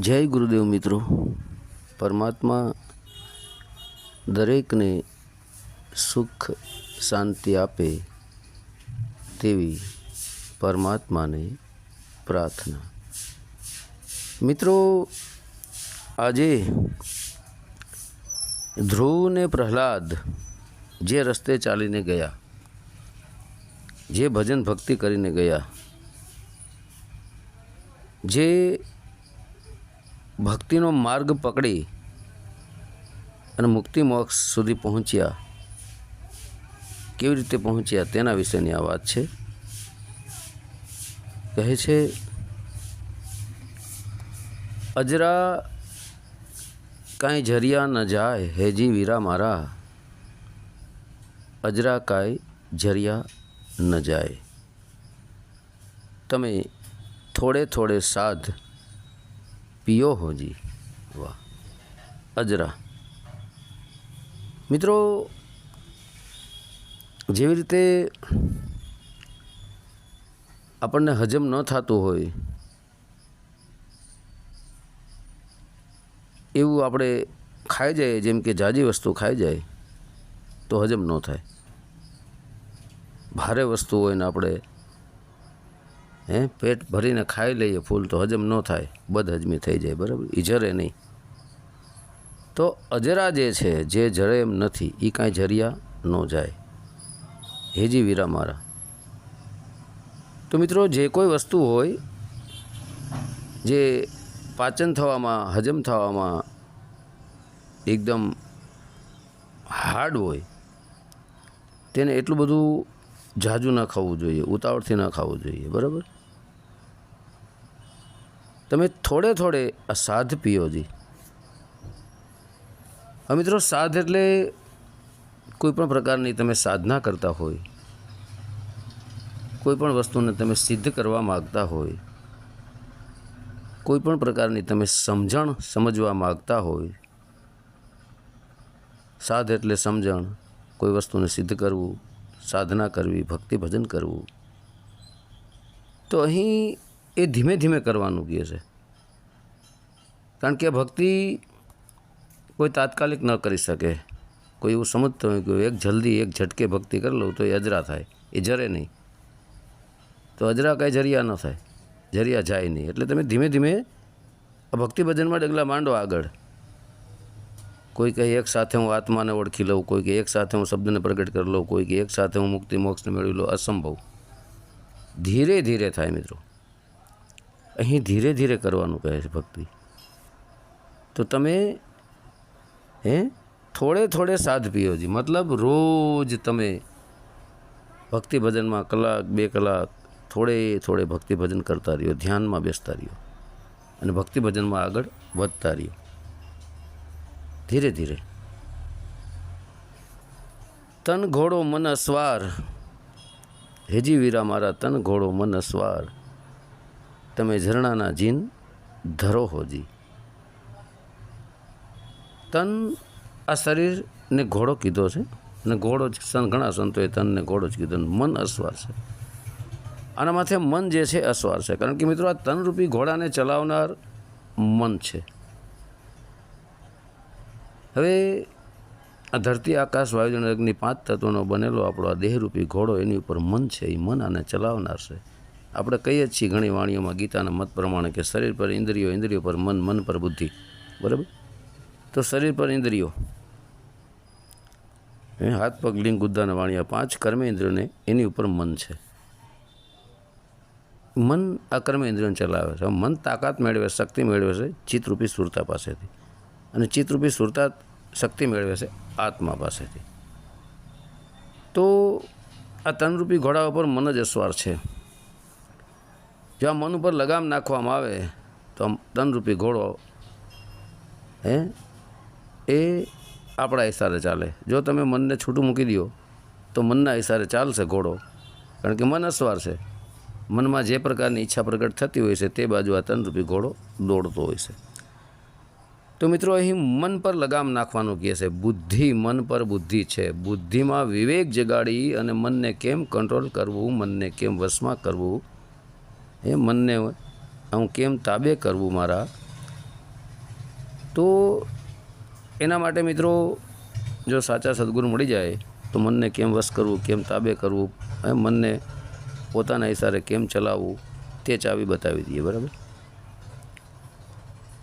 જય ગુરુદેવ મિત્રો. પરમાત્મા દરેકને સુખ શાંતિ આપે તેવી પરમાત્માને પ્રાર્થના. મિત્રો, આજે ધ્રુવ ને પ્રહલાદ જે રસ્તે ચાલીને ગયા, જે ભજન ભક્તિ કરીને ગયા, જે ભક્તિનો માર્ગ પકડી અને મુક્તિ મોક્ષ સુધી પહોંચ્યા. કેવી રીતે પહોંચ્યા તેના વિશેની આ વાત છે. કહે છે, અજરા કાંઈ ઝરિયા ન જાય હેજી વીરા મારા. અજરા કાંઈ ઝરિયા ન જાય. તમે થોડે થોડે સાધ પિયો હોજી વાહ. અજરા. મિત્રો, જેવી રીતે આપણને હજમ ન થતું હોય, એવું આપણે ખાઈ જઈએ, જેમ કે જાજી વસ્તુ ખાઈ જાય, તો હજમ ન થાય. ભારે વસ્તુ હોય ને આપણે હે? પેટ ભરીને ખાઈ લઈએ ફૂલ તો હજમ ન થાય. બદહજમી થઈ જાય, બરાબર? એ જરે નહીં. તો અજરા જે છે, જે જરે એમ નથી એ કાંઈ જરિયા ન જાય. હેજી વીરા મારા. તો મિત્રો, જે કોઈ વસ્તુ હોય, જે પાચન થવામાં, હજમ થવામાં એકદમ હાર્ડ હોય, તેને એટલું બધું ઝાઝું ન ખાવું જોઈએ, ઉતાવળથી ન ખાવું જોઈએ, બરાબર? તમે થોડે થોડે આ સાધ પીઓ જી. મિત્રો, સાધ એટલે કોઈ પણ પ્રકારની તમે સાધના કરતા હોય, કોઈ પણ વસ્તુને તમે સિદ્ધ કરવા માગતા હોય, કોઈ પણ પ્રકારની તમે સમજણ સમજવા માગતા હોય, સાધ એટલે સમજણ, કોઈ વસ્તુને સિદ્ધ કરવું, સાધના કરવી, ભક્તિ ભજન કરવું, તો અહીં એ ધીમે ધીમે કરવાનું કહે છે. કારણ કે ભક્તિ કોઈ તાત્કાલિક ન કરી શકે. કોઈ એવું સમજતો હોય કે એક જલ્દી એક ઝટકે ભક્તિ કરી લઉં તો એ અજરા થાય. એ જરે નહીં. તો અજરા કાંઈ જરિયા ન થાય. જરિયા જાય નહીં. એટલે તમે ધીમે ધીમે આ ભક્તિ ભજનમાં ડગલા માંડો આગળ. કોઈ કહે એક સાથે હું આત્માને ઓળખી લઉં, કોઈ કે એક સાથે હું શબ્દને પ્રગટ કરી લઉં, કોઈ કે એક સાથે હું મુક્તિ મોક્ષને મેળવી લઉં, અસંભવ. ધીરે ધીરે થાય મિત્રો. અહીં ધીરે ધીરે કરવાનું કહે છે ભક્તિ. તો તમે, હે? થોડે થોડે સાથ પીઓજી મતલબ રોજ તમે ભક્તિ ભજનમાં કલાક, બે કલાક થોડે થોડે ભક્તિ ભજન કરતા રહ્યો, ધ્યાનમાં બેસતા રહ્યો અને ભક્તિ ભજનમાં આગળ વધતા રહ્યો. ધીરે ધીરે. તન ઘોડો મન અસવાર હેજી વીરા મારા, તન ઘોડો મન અસવાર તમે ઝરણાના જીન ધરો હોજી તન આ શરીરને ઘોડો કીધો છે અને ઘોડો જ ઘણા સંતોએ તનને ઘોડો જ કીધો મન અસવાર છે. આના માથે મન જે છે અસવાર છે. કારણ કે મિત્રો આ તનરૂપી ઘોડાને ચલાવનાર મન છે. હવે આ ધરતી આકાશ અગ્નિ પાંચ તત્વોનો બનેલો આપણો આ દેહરૂપી ઘોડો એની ઉપર મન છે. એ મન આને ચલાવનાર છે. આપણે કહીએ જ છીએ ઘણી વાણીઓમાં ગીતાના મત પ્રમાણે કે શરીર પર ઇન્દ્રિયો ઇન્દ્રિયો પર મન મન પર બુદ્ધિ. બરાબર? તો શરીર પર ઇન્દ્રિયો. એ હાથ, પગ, લિંગ, ગુદ્દાના, વાણિયા, પાંચ કર્મેન્દ્રિયોને એની ઉપર મન છે. મન આ કર્મેન્દ્રિયોને ચલાવે છે. મન તાકાત મેળવે, શક્તિ મેળવે છે ચિત્તરૂપી સુરતા પાસેથી. અને ચિત્તરૂપી સુરતા શક્તિ મેળવે છે આત્મા પાસેથી. તો આ તનરૂપી ઘોડા ઉપર મન જ અસવાર છે. જો આ મન ઉપર લગામ નાખવામાં આવે, તો તનરૂપી ઘોડો, હે એ આપણા ઈશારે ચાલે. જો તમે મનને છૂટું મૂકી દો તો મનના ઈશારે ચાલશે ઘોડો. કારણ કે મન અસવાર છે. મનમાં જે પ્રકારની ઈચ્છા પ્રગટ થતી હોય છે, તે બાજુ આ તનરૂપી ઘોડો દોડતો હોય છે. તો મિત્રો, અહીં મન પર લગામ નાખવાનું કહે છે. બુદ્ધિ મન પર બુદ્ધિ છે. બુદ્ધિમાં વિવેક જગાડી અને મનને કેમ કંટ્રોલ કરવું, મનને કેમ વશમાં કરવું? એ મનને હું કેમ તાબે કરવું મારા? તો એના માટે મિત્રો, જો સાચા સદગુરુ મળી જાય, તો મનને કેમ વશ કરવું, કેમ તાબે કરવું, એમ મનને પોતાના હિસારે કેમ ચલાવવું, તે ચાવી બતાવી દઈએ, બરાબર?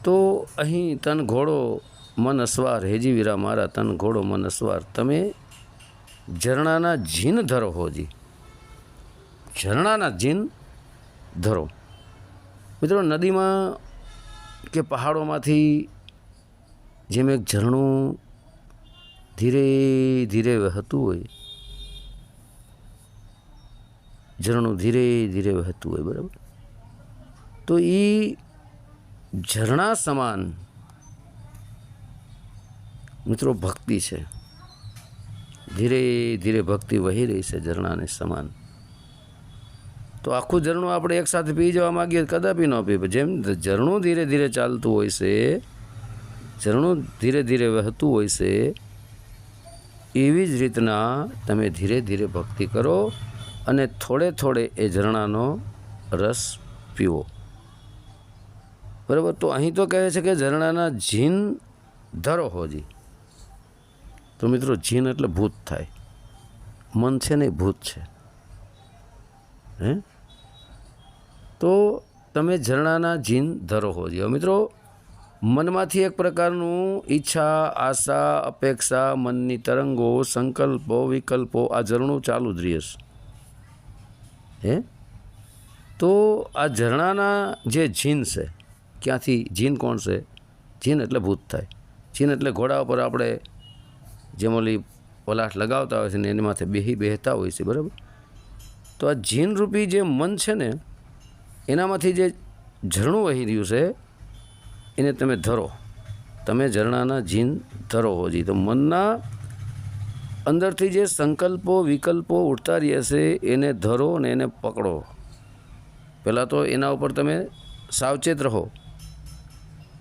તો અહીં તન ઘોડો મન અસવાર હેજી વીરા મારા, તન ઘોડો મન અસવાર. તમે ઝરણાના જીન ધરો હોજી ઝરણાના જીન ધરો. મિત્રો, નદીમાં કે પહાડોમાંથી જેમ એક ઝરણું ધીરે ધીરે વહેતું હોય, ઝરણું ધીરે ધીરે વહેતું હોય, બરાબર? તો એ ઝરણા સમાન મિત્રો ભક્તિ છે. ધીરે ધીરે ભક્તિ વહી રહી છે ઝરણાને સમાન. તો આખું ઝરણું આપણે એકસાથે પી જવા માગીએ કદાપી ન પીએ જેમ ઝરણું ધીરે ધીરે ચાલતું હોય છે ઝરણું ધીરે ધીરે વહેતું હોય છે, એવી જ રીતના તમે ધીરે ધીરે ભક્તિ કરો અને થોડે થોડે એ ઝરણાનો રસ પીવો. બરાબર? તો અહીં તો કહે છે કે ઝરણાના જીન ધરો હોજી તો મિત્રો, જીન એટલે ભૂત થાય. મન છે ને ભૂત છે. હે? તો તમે ઝરણાના જીન ધરો હોજી મિત્રો મનમાંથી એક પ્રકારનું ઈચ્છા, આશા, અપેક્ષા, મનની તરંગો, સંકલ્પો, વિકલ્પો આ ઝરણું ચાલુ જ રહેશે. હે? તો આ ઝરણાના જે જીન છે, ક્યાંથી જીન કોણ છે? જીન એટલે ભૂત થાય. જીન એટલે ઘોડા ઉપર આપણે જેમ ઓલી પલાઠ લગાવતા હોય છે ને એની માથે બેહી બેહતા હોય છે, બરાબર? તો આ જીન રૂપી જે મન છે ને, એનામાંથી જે ઝરણું વહી રહ્યું છે એને તમે ધરો. તમે ઝરણાના જીન ધરો હોજી. તો મનના અંદરથી જે સંકલ્પો, વિકલ્પો ઉઠતા રહે છે એને ધરો ને એને પકડો. પહેલાં તો એના ઉપર તમે સાવચેત રહો.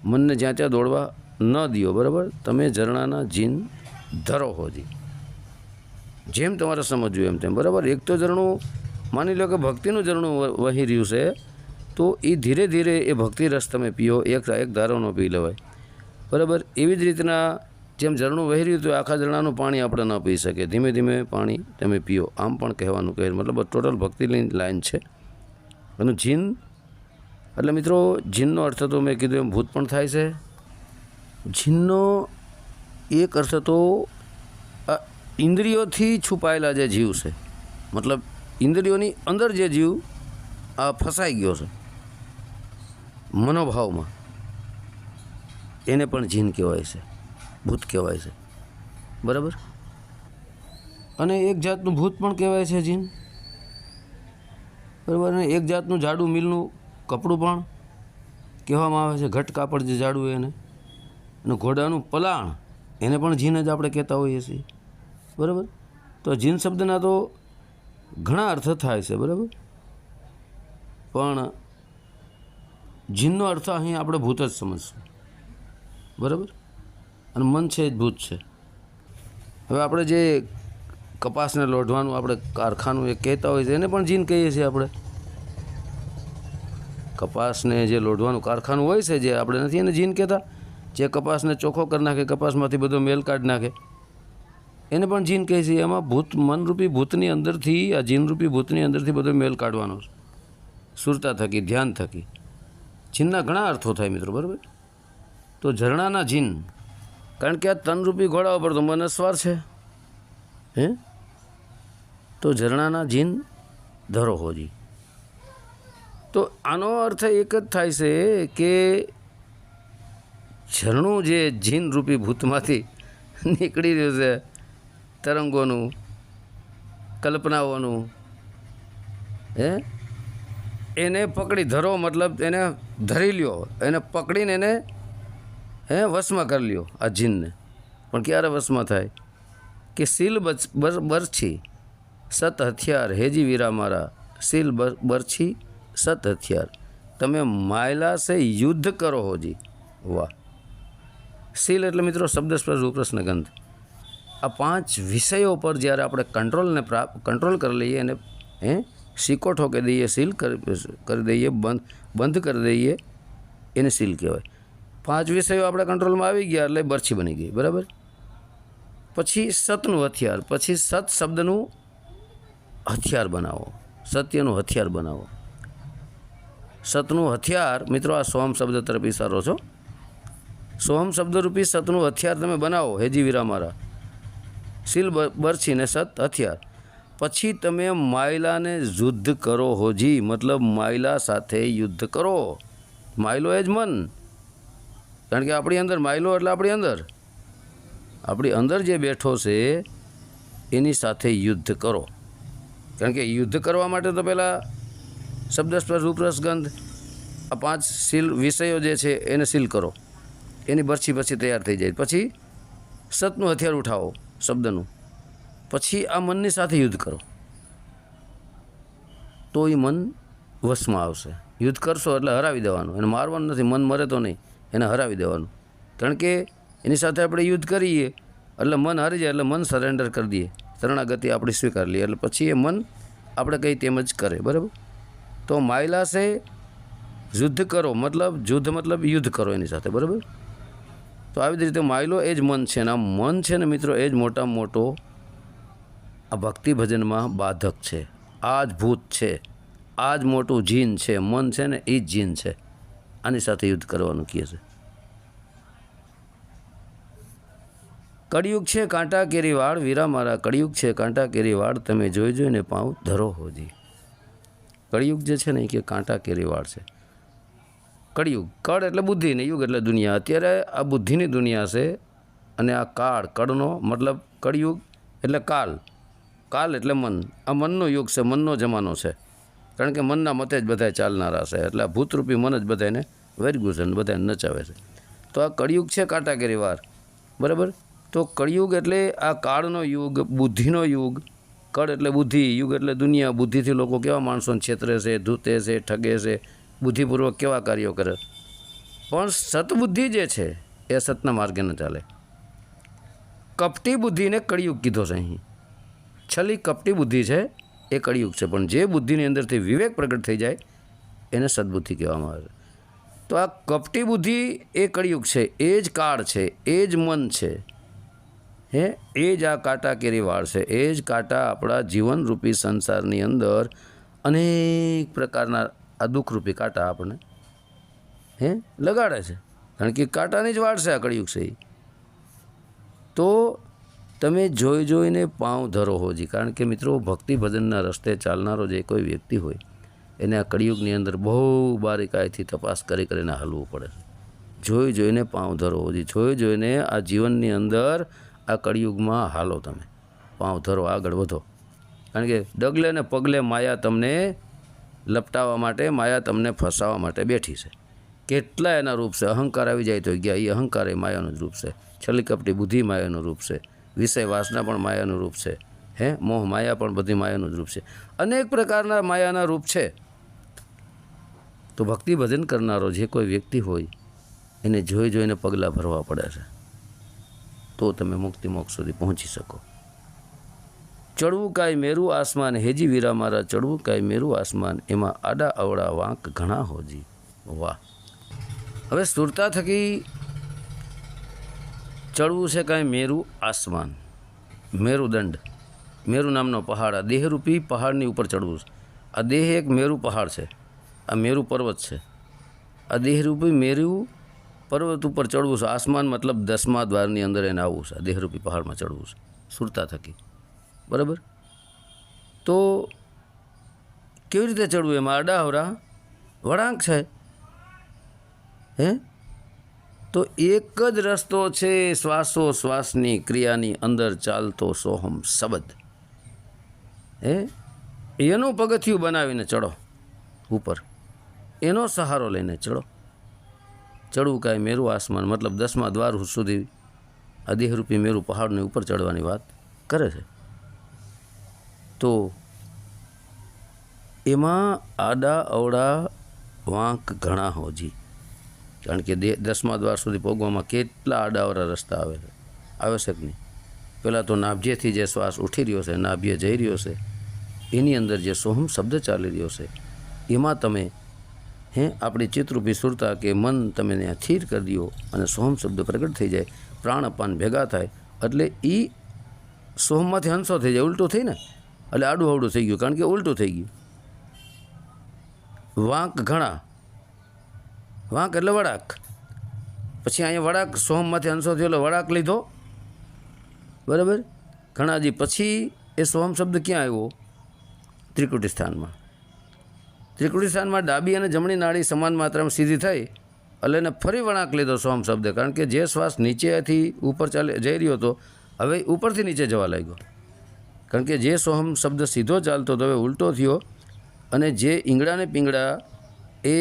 મનને જ્યાં ત્યાં દોડવા ન દો બરાબર? તમે ઝરણાના જીન ધરો હોજી. જેમ તમારે સમજવું એમ તેમ, બરાબર? એક તો ઝરણું, માની લો કે ભક્તિનું ઝરણું વહી રહ્યું છે. તો એ ધીરે ધીરે એ ભક્તિ રસ તમે પીઓ એક એક ધારોનો પી લેવાય. બરાબર? એવી જ રીતના જેમ ઝરણું વહી રહ્યું તો આખા ઝરણાનું પાણી આપણે ન પી શકીએ ધીમે ધીમે પાણી તમે પીઓ. આમ પણ કહેવાનું કહે, મતલબ ટોટલ ભક્તિ લાઈન છે. અને જીન, એટલે મિત્રો, જીનનો અર્થ તો મેં કીધું એમ ભૂત પણ થાય છે. જીનનો એક અર્થ તો ઇન્દ્રિયોથી છુપાયેલા જે જીવ છે, મતલબ ઇન્દ્રિયોની અંદર જે જીવ આ ફસાઈ ગયો છે. મનોભાવમાં. એને પણ જીન કહેવાય છે, ભૂત કહેવાય છે. બરાબર? અને એક જાતનું ભૂત પણ કહેવાય છે જીન. બરાબર? અને એક જાતનું જાડું મિલનું કપડું પણ કહેવામાં આવે છે, ઘટ કાપડ જે જાડું એને. અને ઘોડાનું પલાણ, એને પણ જીન જ આપણે કહેતા હોઈએ છીએ. બરાબર? તો જીન શબ્દના તો ઘણા અર્થ થાય છે, બરાબર? પણ જીનનો અર્થ અહીં આપણે ભૂત જ સમજશું. બરાબર? અને મન છે જ ભૂત છે. હવે આપણે જે કપાસને લોઢવાનું આપણે કારખાનું એ કહેતા હોય છે, એને પણ જીન કહીએ છીએ આપણે. કપાસને જે લોઢવાનું કારખાનું હોય છે જે આપણે નથી, એને જીન કહેતા. જે કપાસને ચોખ્ખો કરી નાખે, કપાસમાંથી બધો મેલ કાઢી નાખે. એને પણ જીન કહે છે એમાં ભૂત, મનરૂપી ભૂતની અંદરથી, આ જીનરૂપી ભૂતની અંદરથી બધો મેલ કાઢવાનો છે. સુરતા થકી, ધ્યાન થકી. જીનના ઘણા અર્થો થાય મિત્રો, બરાબર? તો ઝરણાના જીન, કારણ કે આ તનરૂપી ઘોડા ઉપર તો મને સ્વાર છે. હે? તો ઝરણાના જીન ધરો હોજી. તો આનો અર્થ એક જ થાય છે કે ઝરણું જે જીન રૂપી ભૂતમાંથી નીકળી રહ્યું છે, તરંગોનું, કલ્પનાઓનું, હે? એને પકડી ધરો મતલબ એને ધરી લ્યો, એને પકડીને એને, હે, વશમાં કરી લ્યો આ જીનને. પણ ક્યારે વશમાં થાય? કે સીલ બરછી. સત હથિયાર હેજી વીરા મારા. સીલ બર બરછી, સત હથિયાર. તમે માયલા સે યુદ્ધ કરો હોજી વાહ. સીલ એટલે મિત્રો શબ્દ સ્પર્શ ઉપરસને ગંધ. આ પાંચ વિષયો પર જ્યારે આપણે કંટ્રોલને પ્રાપ્ત કંટ્રોલ કરી લઈએ અને હે, શીકોઠો કે દઈએ, સીલ કરી દઈએ, બંધ બંધ કરી દઈએ, એને સીલ કહેવાય. પાંચ વિષયો આપણા કંટ્રોલમાં આવી ગયા એટલે બરછી બની ગઈ, બરાબર? પછી સતનું હથિયાર, પછી સત શબ્દનું હથિયાર બનાવો, સત્યનું હથિયાર બનાવો. સતનું હથિયાર, મિત્રો, આ સોમ શબ્દ તરફ ઇશારો છો. સોમ શબ્દરૂપી સતનું હથિયાર તમે બનાવો હેજી વીરા મારા. બરછીને બરછી સત હથિયાર. પછી તમે માયલાને યુદ્ધ કરો હોજી મતલબ માયલા સાથે યુદ્ધ કરો. માયલો એ જ મન. કારણ કે આપણી અંદર માયલો એટલે આપણી અંદર. આપણી અંદર જે બેઠો છે, એની સાથે યુદ્ધ કરો. કારણ કે યુદ્ધ કરવા માટે તો પહેલાં શબ્દ સ્પર્શ રૂપરસ આ પાંચ સીલ વિષયો જે છે એને સીલ કરો. એની બરછી પછી તૈયાર થઈ જાય. પછી સતનું હથિયાર ઉઠાવો શબ્દનું. પછી આ મનની સાથે યુદ્ધ કરો. તો એ મન વશમાં આવશે. યુદ્ધ કરશો એટલે હરાવી દેવાનું. એને મારવાનું નથી. મન મરે તો નહીં. એને હરાવી દેવાનું. કારણ કે એની સાથે આપણે યુદ્ધ કરીએ એટલે મન હારી જાય એટલે મન સરેન્ડર કરી દઈએ. શરણાગતિ આપણે સ્વીકાર લઈએ એટલે પછી એ મન આપણે કંઈ તેમ જ કરે. બરાબર? તો માયલાસે યુદ્ધ કરો. મતલબ યુદ્ધ મતલબ યુદ્ધ કરો એની સાથે. બરાબર? તો આવી રીતે માયલો એ જ મન છે ને આ મન છે ને મિત્રો એ જ મોટામાં મોટો આ ભક્તિ ભજનમાં બાધક છે. આ જ ભૂત છે. આ જ મોટું જીન છે. મન છે ને એ જ જીન છે. આની સાથે યુદ્ધ કરવાનું કહે છે. કળિયુગ છે કાંટા કેરી વાળ વીરા મારા કળિયુગ છે કાંટા કેરી વાળ તમે જોઈ જોઈને પાઉં ધરો હોજી કળિયુગ જે છે ને એ કે કાંટા કેરી વાળ છે. કળિયુગ, કળ એટલે બુદ્ધિ ને યુગ એટલે દુનિયા. અત્યારે આ બુદ્ધિની દુનિયા છે અને આ કાળ, કળનો મતલબ કળિયુગ એટલે કાલ. કાલ એટલે મન. આ મનનો યુગ છે, મનનો જમાનો છે. કારણ કે મનના મતે જ બધા ચાલનારા છે. એટલે આ ભૂતરૂપી મન જ બધાને વેરગું છે બધાને નચાવે છે. તો આ કળિયુગ છે કાંટાકેરી વાર. બરાબર? તો કળિયુગ એટલે આ કાળનો યુગ, બુદ્ધિનો યુગ. કળ એટલે બુદ્ધિ, યુગ એટલે દુનિયા. બુદ્ધિથી લોકો કેવા માણસોને છેતરે છે, ધૂતે છે, ઠગે છે. બુદ્ધિપૂર્વક કેવા કાર્યો કરે? પણ સતબુદ્ધિ જે છે, એ સતના માર્ગે ન ચાલે. કપટી બુદ્ધિને કળિયુગ કીધો છે અહીં. છલી કપટી બુદ્ધિ છે, એ કળિયુગ છે. પણ જે બુદ્ધિની અંદરથી વિવેક પ્રગટ થઈ જાય, એને સદબુદ્ધિ કહેવામાં આવે છે. તો આ કપટી બુદ્ધિ એ કળિયુગ છે, એ જ કાળ છે, એ જ મન છે. હે? એ જ આ કાંટા કેરી વાળ છે, એ જ કાંટા આપણા જીવનરૂપી સંસારની અંદર અનેક પ્રકારના આ દુઃખરૂપી કાંટા આપણને, હે? લગાડે છે. કારણ કે કાંટાની જ વાળ છે આ કળિયુગ છે તો તમે જોઈ જોઈને પાઉં ધરો હોજી કારણ કે મિત્રો ભક્તિ ભજનના રસ્તે ચાલનારો જે કોઈ વ્યક્તિ હોય, એને આ કળિયુગની અંદર બહુ બારીકાઈથી તપાસ કરી કરીને હાલવું પડે જોઈ જોઈને પાઉં ધરો હોજી જોઈ જોઈને આ જીવનની અંદર આ કળિયુગમાં હાલો તમે. પાઉં ધરો, આગળ વધો. કારણ કે ડગલે ને પગલે માયા તમને લપટાવવા માટે, માયા તમને ફસાવવા માટે બેઠી છે. કેટલા એના રૂપ છે? અહંકાર આવી જાય તો ગયા. એ અહંકાર એ માયાનું જ રૂપ છે. છલી કપટી બુદ્ધિ માયાનું રૂપ છે. વિષય વાસના પણ માયાનું રૂપ છે. હે? મોહ, માયા પણ બધી માયાનું જ રૂપ છે. અનેક પ્રકારના માયાના રૂપ છે. તો ભક્તિ ભજન કરનારો જે કોઈ વ્યક્તિ હોય, એને જોઈ જોઈને પગલાં ભરવા પડે છે. તો તમે મુક્તિ મોક્ષ સુધી પહોંચી શકો. ચડવું કાંઈ મેરું આસમાન, હેજી વીરા મારા, ચડવું કાંઈ મેરું આસમાન, એમાં આડા અવળા વાંક ઘણા હોજી. વાહ. હવે સુરતા થકી ચડવું છે કાંઈ મેરુ આસમાન. મેરુદંડ મેરુ નામનો પહાડ. આ દેહરૂપી પહાડની ઉપર ચડવું છે. આ દેહ એક મેરુ પહાડ છે. આ મેરુ પર્વત છે. આ દેહરૂપી મેરુ પર્વત ઉપર ચડવું છે. આસમાન મતલબ દસમા દ્વારની અંદર એને આવવું છે. આ દેહરૂપી પહાડમાં ચડવું છે. સુરતા થકી. બરાબર? તો કેવી રીતે ચડવું? એમાં અડાહવરા વળાંક છે. હે? તો એક જ રસ્તો છે શ્વાસો શ્વાસની ક્રિયાની અંદર ચાલતો સોહમ શબ્દ. હે? એનું પગથિયું બનાવીને ચડો ઉપર. એનો સહારો લઈને ચડો. ચડવું કાંઈ મેરું આસમાન, મતલબ દસમા દ્વાર સુધી આ દેહરૂપી મેરું પહાડની ઉપર ચડવાની વાત કરે છે. તો એમાં આડા અવડા વાંક ઘણા હોજી કારણ કે દસમા દ્વાર સુધી પહોંચવામાં કેટલા આડાવરા રસ્તા આવે છે. આવશ્યક નહીં? પહેલાં તો નાભ્યથી જે શ્વાસ ઉઠી રહ્યો છે, નાભ્ય જઈ રહ્યો છે, એની અંદર જે સોહમ શબ્દ ચાલી રહ્યો છે, એમાં તમે, હે, આપણી ચિત્રરૂપી સુરતા કે મન તમે ત્યાં સ્થિર કરી દો અને સોહમ શબ્દ પ્રગટ થઈ જાય, પ્રાણ અપાન ભેગા થાય, એટલે એ સોહમમાંથી હંસો થઈ જાય, ઉલટું થઈ ને? એટલે આડું અવડું થઈ ગયું, કારણ કે ઉલટું થઈ ગયું. વાંક ઘણા વાંક એટલે વળાક. પછી અહીંયા વળાક સોહમમાંથી અંશો થયો એટલે વળાક લીધો. બરાબર? ઘણાજી પછી એ સોહમ શબ્દ ક્યાં આવ્યો? ત્રિકુટી સ્થાનમાં. ત્રિકુટી સ્થાનમાં ડાબી અને જમણી નાળી સમાન માત્રામાં સીધી થઈ એટલે એને ફરી વળાંક લીધો સોહમ શબ્દ. કારણ કે જે શ્વાસ નીચેથી ઉપર ચાલે, જઈ રહ્યો હતો, હવે ઉપરથી નીચે જવા લાગ્યો. કારણ કે જે સોહમ શબ્દ સીધો ચાલતો હતો, હવે ઉલટો થયો અને જે ઈંગડા ને પિંગળા એ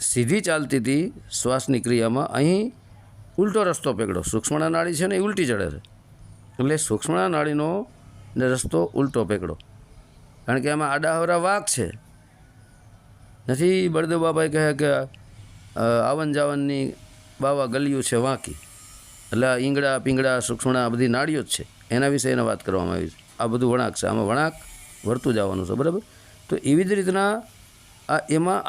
સીધી ચાલતી હતી શ્વાસની ક્રિયામાં. અહીં ઉલટો રસ્તો પકડ્યો. સૂક્ષ્મણા નાળી છે ને એ ઉલટી ચડે છે. એટલે સૂક્ષ્મણા નાળીનો ને રસ્તો ઉલટો પકડો કારણ કે આમાં આડાહવરા વાક છે. નથી બળદેવ બાબાએ કહે કે આવન જાવનની બાવા ગલિયું છે વાંકી. એટલે ઈંગડા પીંગડા સૂક્ષ્મણા બધી નાળીઓ જ છે. એના વિશે એને વાત કરવામાં આવી છે. આ બધું વળાંક છે. આમાં વળાંક વર્તું જવાનું છે. બરાબર? તો એવી જ રીતના આ એમાં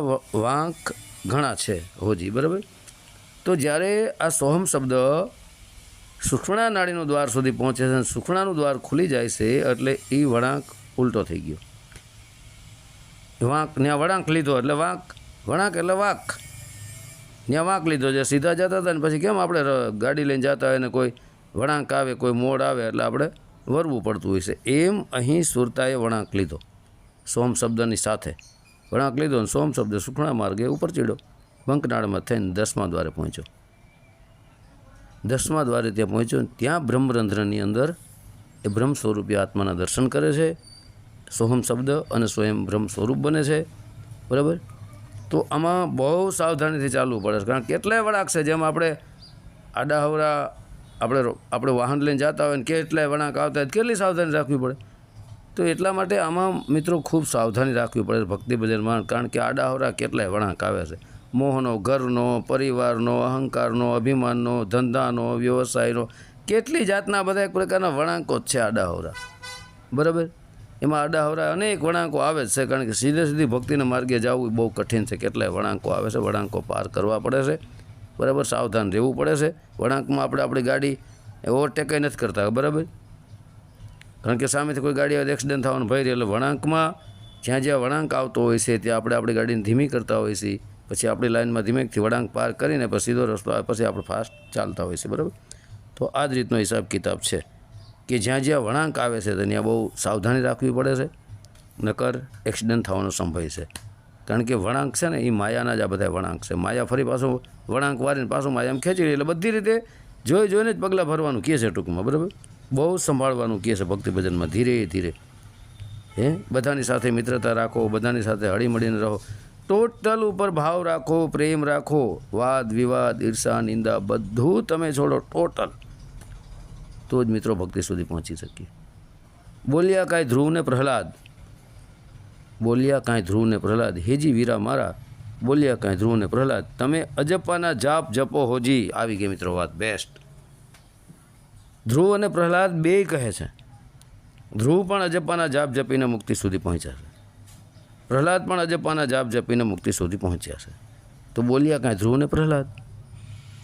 વ- વાંક ઘણા છે હોજી બરાબર? તો જ્યારે આ સોહમ શબ્દ સુખણા નાળીનો દ્વાર સુધી પહોંચે છે અને સુખણાનું દ્વાર ખુલી જાય છે, એટલે એ વળાંક ઉલટો થઈ ગયો. વાંક ત્યાં વળાંક લીધો, એટલે વાંક, વળાંક એટલે વાંક. ત્યાં વાંક લીધો છે સીધા જતા હતા ને પછી કેમ આપણે ગાડી લઈને જતા હોય ને કોઈ વળાંક આવે, કોઈ મોડ આવે, એટલે આપણે વરવું પડતું હોય છે. એમ અહીં સુરતાએ વળાંક લીધો સોમ શબ્દની સાથે. વળાંક લીધો અને સોમ શબ્દ સુખણા માર્ગે ઉપર ચડ્યો. બંકનાળમાં થઈને દસમા દ્વારે પહોંચ્યો. દસમા દ્વારે ત્યાં પહોંચ્યો ત્યાં બ્રહ્મરંધ્રની અંદર એ બ્રહ્મ સ્વરૂપે આત્માના દર્શન કરે છે. સોહમ શબ્દ અને સ્વયં બ્રહ્મ સ્વરૂપ બને છે. બરાબર? તો આમાં બહુ સાવધાનીથી ચાલવું પડે છે. કારણ કેટલાય વળાંક છે જેમ આપણે આડા હવરા, આપણે આપણે વાહન લઈને જતા હોય ને કેટલાય વળાંક આવતા હોય કેટલી સાવધાની રાખવી પડે? તો એટલા માટે આમાં મિત્રો ખૂબ સાવધાની રાખવી પડે ભક્તિ ભજનમાં કારણ કે આડાહોરા કેટલાય વળાંક આવે છે. મોહનો, ઘરનો, પરિવારનો, અહંકારનો, અભિમાનનો, ધંધાનો, વ્યવસાયનો, કેટલી જાતના બધા એક પ્રકારના વળાંકો જ છે આડાહોરા. બરાબર? એમાં આડાહવરા અનેક વળાંકો આવે છે, કારણ કે સીધે સીધી ભક્તિના માર્ગે જવું બહુ કઠિન છે. કેટલાય વળાંકો આવે છે, વળાંકો પાર કરવા પડે છે. બરાબર? સાવધાન રહેવું પડે છે. વળાંકમાં આપણે આપણી ગાડી ઓવરટેક નથી કરતા, બરાબર? કારણ કે સામેથી કોઈ ગાડી આવે એક્સિડન્ટ થવાનો ભય રહે. એટલે વળાંકમાં જ્યાં જ્યાં વળાંક આવતો હોય છે, ત્યાં આપણે આપણી ગાડીને ધીમી કરતા હોઈએ છીએ પછી આપણી લાઇનમાં ધીમેકથી વળાંક પાર કરીને પછી સીધો રસ્તો આવે, પછી આપણે ફાસ્ટ ચાલતા હોઈએ છીએ બરાબર? તો આ જ રીતનો હિસાબ કિતાબ છે કે જ્યાં જ્યાં વળાંક આવે છે, ત્યાં બહુ સાવધાની રાખવી પડે છે, નકર એક્સિડન્ટ થવાનો સંભય છે. કારણ કે વળાંક છે ને, એ માયાના જ આ બધા વળાંક છે. માયા ફરી પાછું વળાંક વારીને પાછું એમ ખેંચી એટલે બધી રીતે જોઈ જોઈને જ પગલાં ભરવાનું કહે છે ટૂંકમાં, બરાબર? બહુ સંભાળવાનું કહે છે ભક્તિ ભજનમાં ધીરે ધીરે. હે? બધાની સાથે મિત્રતા રાખો, બધાની સાથે હળીમળીને રહો. ટોટલ ઉપર ભાવ રાખો, પ્રેમ રાખો. વાદ, વિવાદ, ઈર્ષા, નિંદા બધું તમે છોડો, ટોટલ. તો જ મિત્રો ભક્તિ સુધી પહોંચી શકીએ. બોલ્યા કાંઈ ધ્રુવને પ્રહલાદ. બોલ્યા કાંઈ ધ્રુવને પ્રહલાદ. હેજી વીરા મારા. બોલ્યા કાંઈ ધ્રુવને પ્રહલાદ. તમે અજપાના જાપ જપો હોજી આવી ગઈ મિત્રો વાત. બેસ્ટ. ધ્રુવ અને પ્રહલાદ બે કહે છે. ધ્રુવ પણ અજપ્પાના જાપ જપીને મુક્તિ સુધી પહોંચ્યા છે. પ્રહલાદ પણ અજપ્પાના જાપ જપીને મુક્તિ સુધી પહોંચ્યા છે. તો બોલ્યા કાંઈ, ધ્રુવ ને પ્રહલાદ?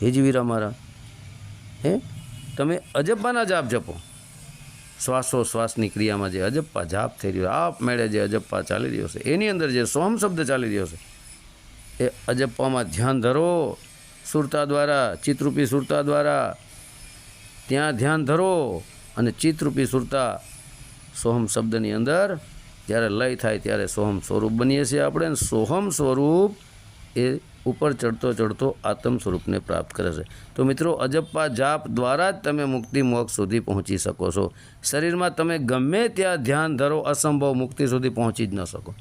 હે જીવીરા મારા, હે? તમે અજપ્પાના જાપ જપો. શ્વાસો શ્વાસની ક્રિયામાં જે અજપ્પા જાપ થઈ રહ્યો, આપ મેળે જે અજપ્પા ચાલી રહ્યો છે, એની અંદર જે સોમ શબ્દ ચાલી રહ્યો છે, એ અજપ્પામાં ધ્યાન ધરો. સુરતા દ્વારા, ચિત્રરૂપી સુરતા દ્વારા ત્યાં ધ્યાન ધરો અને ચિત્તરૂપી સુરતા સોહમ શબ્દની અંદર જ્યારે લય થાય ત્યારે સોહમ સ્વરૂપ બનીએ છીએ આપણે સોહમ સ્વરૂપ એ ઉપર ચડતો ચડતો આત્મ સ્વરૂપને પ્રાપ્ત કરે છે. તો મિત્રો, અજપ્પા જાપ દ્વારા જ તમે મુક્તિ મોક્ષ સુધી પહોંચી શકો છો. શરીરમાં તમે ગમે ત્યાં ધ્યાન ધરો, અસંભવ મુક્તિ સુધી પહોંચી જ ન શકો.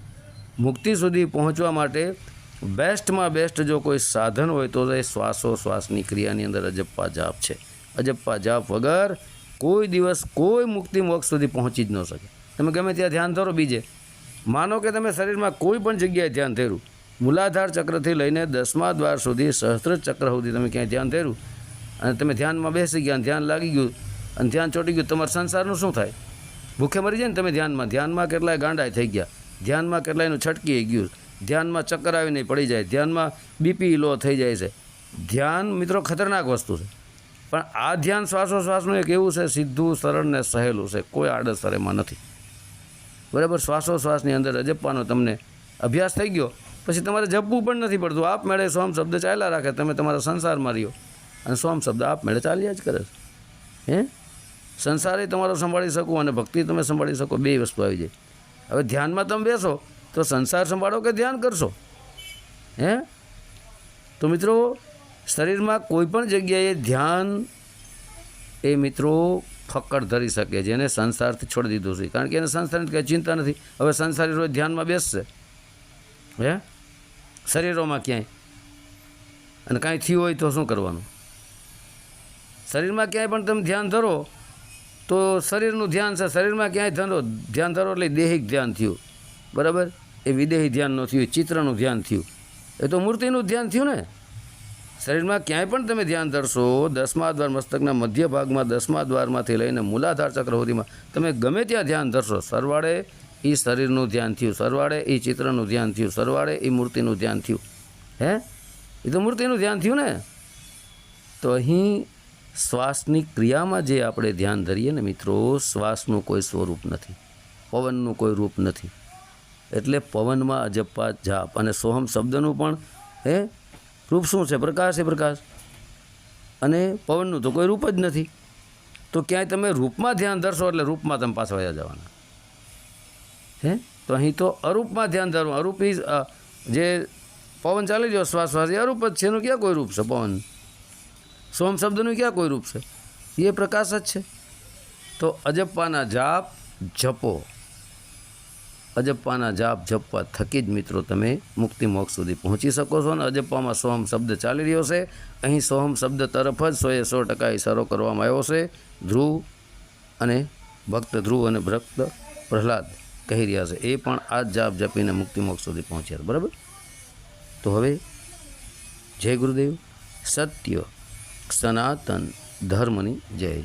મુક્તિ સુધી પહોંચવા માટે બેસ્ટમાં બેસ્ટ જો કોઈ સાધન હોય તો એ શ્વાસો શ્વાસની ક્રિયાની અંદર અજપ્પા જાપ છે. અજપ્પા જાપ વગર કોઈ દિવસ કોઈ મુક્તિ મોક્ષ સુધી પહોંચી જ ન શકે. તમે ગમે ત્યાં ધ્યાન ધરો બીજે. માનો કે તમે શરીરમાં કોઈ પણ જગ્યાએ ધ્યાન ધર્યું. મૂલાધાર ચક્રથી લઈને દસમા દ્વાર સુધી સહસ્ત્ર ચક્ર સુધી તમે ક્યાંય ધ્યાન ધર્યું. અને તમે ધ્યાનમાં બેસી ગયા ધ્યાન લાગી ગયું અને ધ્યાન ચોટી ગયું, તમારા સંસારનું શું થાય? ભૂખે મરી જાય ને તમે ધ્યાનમાં. ધ્યાનમાં કેટલાય ગાંડાય થઈ ગયા. ધ્યાનમાં કેટલાયનું છટકી ગયું. ધ્યાનમાં ચક્કર આવીને પડી જાય. ધ્યાનમાં બીપી લો થઈ જાય છે. ધ્યાન મિત્રો ખતરનાક વસ્તુ છે. પણ આ ધ્યાન શ્વાસોશ્વાસનું એક એવું છે, સીધું સરળ ને સહેલું છે, કોઈ આડઅસર એમાં નથી. બરાબર? શ્વાસોશ્વાસની અંદર અજપવાનો તમને અભ્યાસ થઈ ગયો, પછી તમારે જપવું પણ નથી પડતું. આપમેળે સોમ શબ્દ ચાલ્યા રાખે, તમે તમારા સંસારમાં રહ્યો. અને સોમ શબ્દ આપમેળે ચાલ્યા જ કરે છે. હે? સંસારે તમારો સંભાળી શકો અને ભક્તિ તમે સંભાળી શકો, બે વસ્તુ આવી જાય. હવે ધ્યાનમાં તમે બેસો, તો સંસાર સંભાળો કે ધ્યાન કરશો? હે? તો મિત્રો શરીરમાં કોઈ પણ જગ્યાએ ધ્યાન એ મિત્રો ફક્કડ ધરી શકે છે. એને સંસારથી છોડી દીધું છે. કારણ કે એને સંસારની કંઈ ચિંતા નથી. હવે સંસારી રોજ ધ્યાનમાં બેસશે. હે? શરીરોમાં ક્યાંય. અને કાંઈ થયું હોય તો શું કરવાનું? શરીરમાં ક્યાંય પણ તમે ધ્યાન ધરો તો શરીરનું ધ્યાન છે. શરીરમાં ક્યાંય ધરો, ધ્યાન ધરો એટલે દેહિક ધ્યાન થયું. બરાબર? એ વિદેહી ધ્યાન ન થયું, ચિત્રનું ધ્યાન થયું. એ તો મૂર્તિનું ધ્યાન થયું ને? શરીરમાં ક્યાંય પણ તમે ધ્યાન ધરશો, દસમા દ્વાર મસ્તકના મધ્ય ભાગમાં, દસમા દ્વારમાંથી લઈને મૂલાધાર ચક્ર તમે ગમે ત્યાં ધ્યાન ધરશો. સરવાળે એ શરીરનું ધ્યાન થયું, સરવાળે એ ચિત્રનું ધ્યાન થયું, સરવાળે એ મૂર્તિનું ધ્યાન થયું. હે? એ તો મૂર્તિનું ધ્યાન થયું ને? તો અહીં શ્વાસની ક્રિયામાં જે આપણે ધ્યાન ધરીએ ને મિત્રો, શ્વાસનું કોઈ સ્વરૂપ નથી, પવનનું કોઈ રૂપ નથી. એટલે પવનમાં અજપ્પા જાપ અને સોહમ શબ્દનું પણ, હે? રૂપ શું છે? પ્રકાશ એ પ્રકાશ. અને પવનનું તો કોઈ રૂપ જ નથી. તો ક્યાંય તમે રૂપમાં ધ્યાન ધરશો એટલે રૂપમાં તમે પાછા વયા જવાના. હે? તો અહીં તો અરૂપમાં ધ્યાન ધરવું. અરૂપ ઇઝ જે પવન ચાલી રહ્યો શ્વાસ શ્વાસ, એ અરૂપ જ છે. એનું ક્યાં કોઈ રૂપ છે? પવન. સોમ શબ્દનું ક્યાં કોઈ રૂપ છે? એ પ્રકાશ જ છે. તો અજપ્પાના જાપ જપો. અજપ્પાના જાપ જપવા થકી જ મિત્રો તમે મુક્તિ મોક્ષ સુધી પહોંચી શકો છો અને અજપ્પામાં સોહમ શબ્દ ચાલી રહ્યો છે. અહીં સોહમ શબ્દ તરફ જ સોએ સો ટકા ઇશારો કરવામાં આવ્યો છે. ધ્રુવ અને ભક્ત ધ્રુવ અને ભક્ત પ્રહલાદ કહી રહ્યા છે. એ પણ આ જાપ જપીને મુક્તિ મોક્ષ સુધી પહોંચ્યા બરાબર? તો હવે જય ગુરુદેવ. સત્ય સનાતન ધર્મની જય.